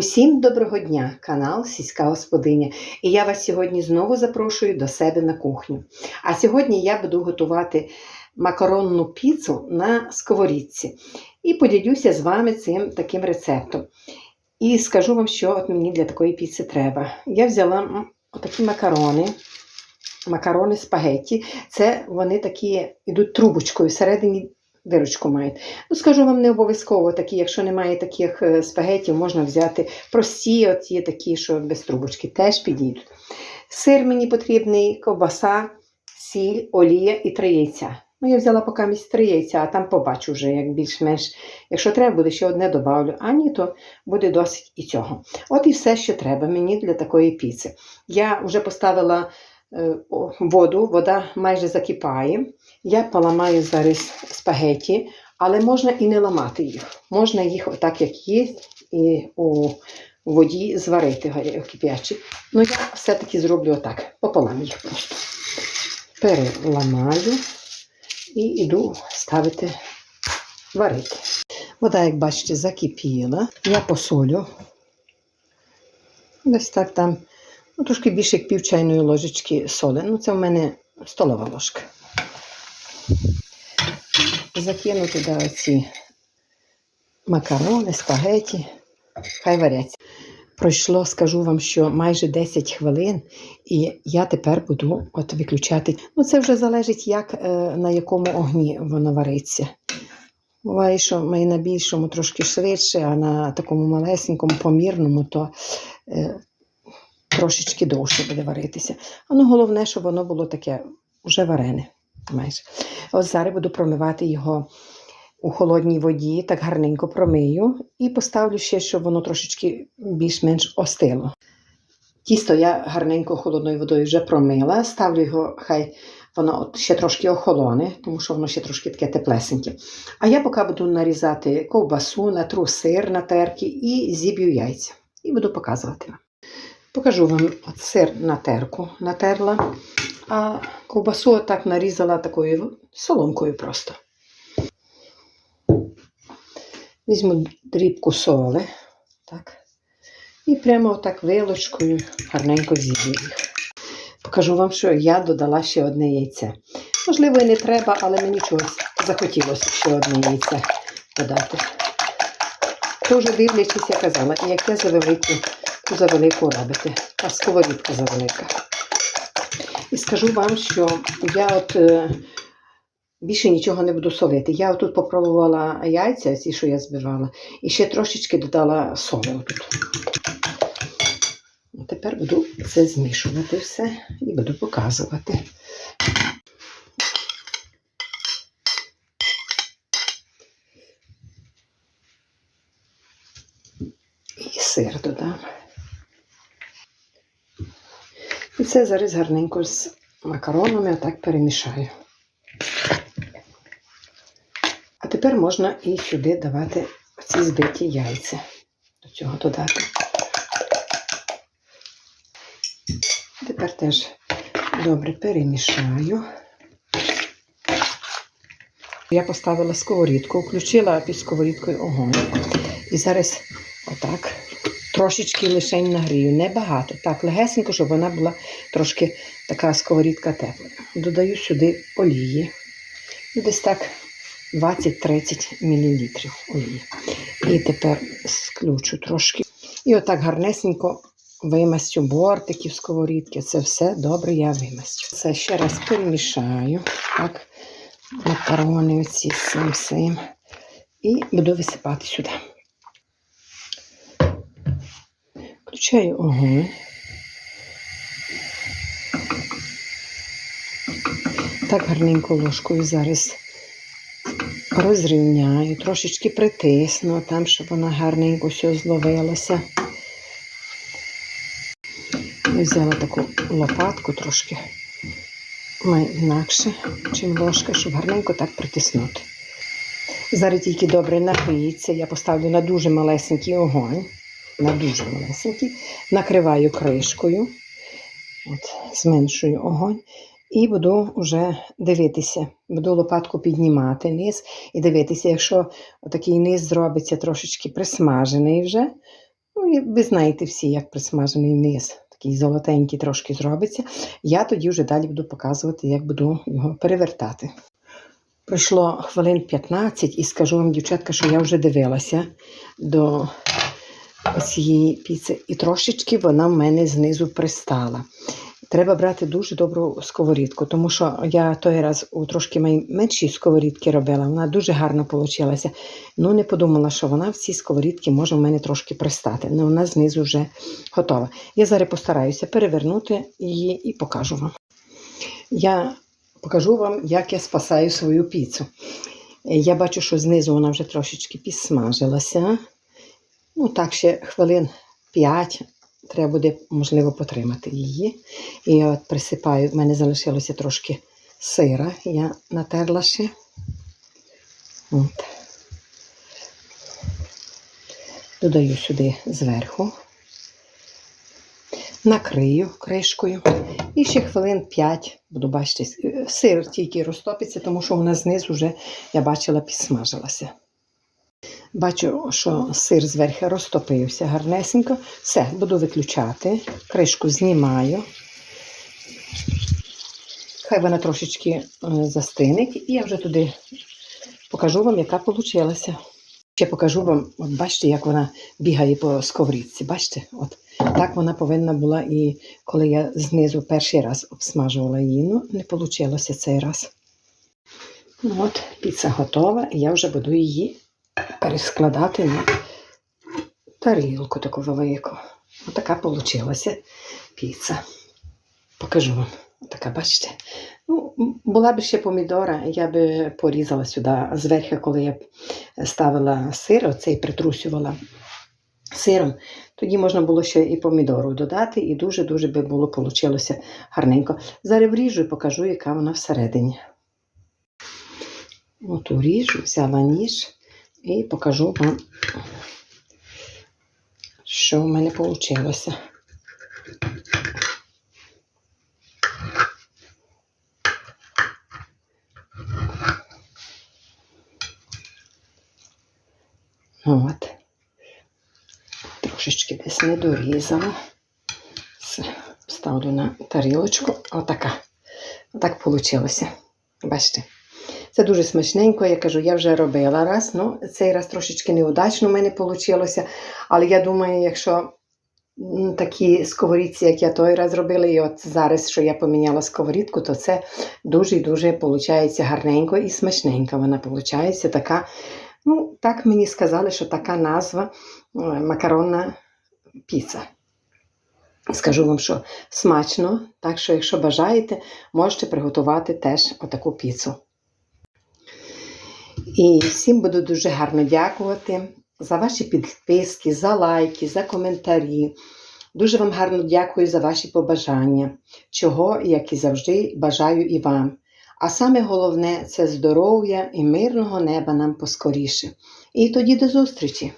Усім доброго дня, канал Сільська Господиня. І я вас сьогодні знову запрошую до себе на кухню. А сьогодні я буду готувати макаронну піцу на сковорідці. І поділюся з вами цим таким рецептом. І скажу вам, що от мені для такої піци треба. Я взяла м, отакі макарони. Макарони спагетті. Це вони такі йдуть трубочкою, всередині дирочку мають. Ну, скажу вам, не обов'язково такі, якщо немає таких е, спагетів, можна взяти прості, є такі, що без трубочки, теж підійдуть. Сир мені потрібний, ковбаса, сіль, олія і три яйця. Ну, я взяла поки місць три яйця, а там побачу вже, як більш-менш. Якщо треба, буде ще одне добавлю, а ні, то буде досить і цього. От і все, що треба мені для такої піци. Я вже поставила воду, вода майже закипає. Я поламаю зараз спагеті, але можна і не ламати їх. Можна їх отак, як є, і у воді зварити кип'ячі. Ну, я все-таки зроблю отак, пополам їх просто. Переламаю і йду ставити варити. Вода, як бачите, закипіла. Я посолю. Десь так там, ну, трошки більше як пів чайної ложечки соли. Ну, це в мене столова ложка закину туди оці макарони, спагеті, хай варяться. Пройшло, скажу вам, що майже 10 хвилин, і я тепер буду от виключати. Ну, це вже залежить, як, е, на якому огні воно вариться. Буває, що ми на більшому трошки швидше, а на такому малесенькому, помірному, то е, трошечки довше буде варитися. А ну, головне, щоб воно було таке вже варене. майже. От зараз буду промивати його у холодній воді, так гарненько промию і поставлю ще, щоб воно трошечки більш-менш остило. Тісто я гарненько холодною водою вже промила, ставлю його, хай воно ще трошки охолоне, тому що воно ще трошки таке теплесеньке. А я поки буду нарізати ковбасу, натру сир на терки і зіб'ю яйця. І буду показувати вам. Покажу вам сир на терку натерла, а ковбасу отак нарізала такою соломкою просто. Візьму дрібку соли, так, і прямо отак вилочкою гарненько зіб'ю їх. Покажу вам, що я додала ще одне яйце. Можливо, і не треба, але мені чогось захотілося ще одне яйце додати. Дуже дивлячись, я казала, яке за велику, за велику робите, а сковорідка за велика. І скажу вам, що я от е, більше нічого не буду солити. Я тут попробувала яйця, ці, що я збивала, і ще трошечки додала соли отут. Тепер буду це змішувати все і буду показувати. І сир додам. І це зараз гарненько з макаронами отак перемішаю. А тепер можна і сюди давати ці збиті яйця. До цього додати. Тепер теж добре перемішаю. Я поставила сковорідку, включила під сковорідкою огонь. І зараз отак трошечки лишень нагрію. Небагато. Так, легесенько, щоб вона була трошки така сковорідка тепла. Додаю сюди олії. Десь так 20-30 мл олії. І тепер сключу трошки. І отак гарнесенько вимастю бортиків сковорідки. Це все добре я вимастю. Це ще раз перемішаю. Так, макарони оці з цим. І буду висипати сюди. Включаю огонь. Так гарненько ложкою зараз розрівняю, трошечки притисну, там, щоб вона гарненько все зловилася. Я взяла таку лопатку трошки інакше, чим ложка, щоб гарненько так притиснути. Зараз тільки добре нагріється, я поставлю на дуже малесенький огонь, на дуже малесенький, накриваю кришкою, от, зменшую огонь. І буду вже дивитися, буду лопатку піднімати низ і дивитися, якщо такий низ зробиться трошечки присмажений вже, Ну, ви знаєте всі, як присмажений низ, такий золотенький трошки зробиться. Я тоді вже далі буду показувати, як буду його перевертати. Пройшло хвилин 15 і скажу вам, дівчатка, що я вже дивилася до цієї піци. І трошечки вона в мене знизу пристала. Треба брати дуже добру сковорідку, тому що я той раз у трошки меншій сковорідки робила, вона дуже гарно вийшла. Ну, не подумала, що вона в цій сковорідці може в мене трошки пристати. але вона знизу вже готова. Я зараз постараюся перевернути її і покажу вам. Я покажу вам, як я спасаю свою піцу. Е, Я бачу, що знизу вона вже трошечки підсмажилася. Ну, так, ще хвилин 5 треба буде, можливо, потримати її. І от присипаю, в мене залишилося трошки сира, я натерла ще. От. Додаю сюди зверху, накрию кришкою. І ще хвилин 5 буду бачити, сир тільки розтопиться, тому що вона знизу вже, я бачила, підсмажилася. Бачу, що сир зверху розтопився гарнесенько. Все, буду виключати. Кришку знімаю. Хай вона трошечки е, застине, і я вже туди покажу вам, яка вийшла. Ще покажу вам, от бачите, як вона бігає по сковорідці. Бачите? От так вона повинна була і коли я знизу перший раз обсмажувала її. Ну, не вийшло цей раз. Ну, от, піца готова, і я вже буду її перескладати на тарілку таку велику. Отака вийшла піца. Покажу вам. Така, бачите? Ну, була б ще помідора, я би порізала сюди зверху, коли я ставила сир, оцей притрусювала сиром. Тоді можна було ще і помідору додати, і дуже-дуже би було получилося гарненько. Зараз вріжу і покажу, яка вона всередині. От уріжу, взяла ніж і покажу вам, що в мене вийшло. От. Трошечки десь не дорізала. Ставлю на тарілочку. Отака. Отак вийшло. Бачите? Це дуже смачненько, я кажу, я вже робила раз. Ну, цей раз трошечки неудачно в мене вийшло. Але я думаю, якщо такі сковорідці, як я той раз робила, і от зараз, що я поміняла сковорідку, то це дуже і дуже виходить гарненько і смачненько. Вона виходить така. Ну, так мені сказали, що така назва е, макаронна піца. Скажу вам, що смачно, так що, якщо бажаєте, можете приготувати теж отаку піцу. І всім буду дуже гарно дякувати за ваші підписки, за лайки, за коментарі. Дуже вам гарно дякую за ваші побажання, чого, як і завжди, бажаю і вам. А саме головне це здоров'я і мирного неба нам поскоріше. І тоді до зустрічі!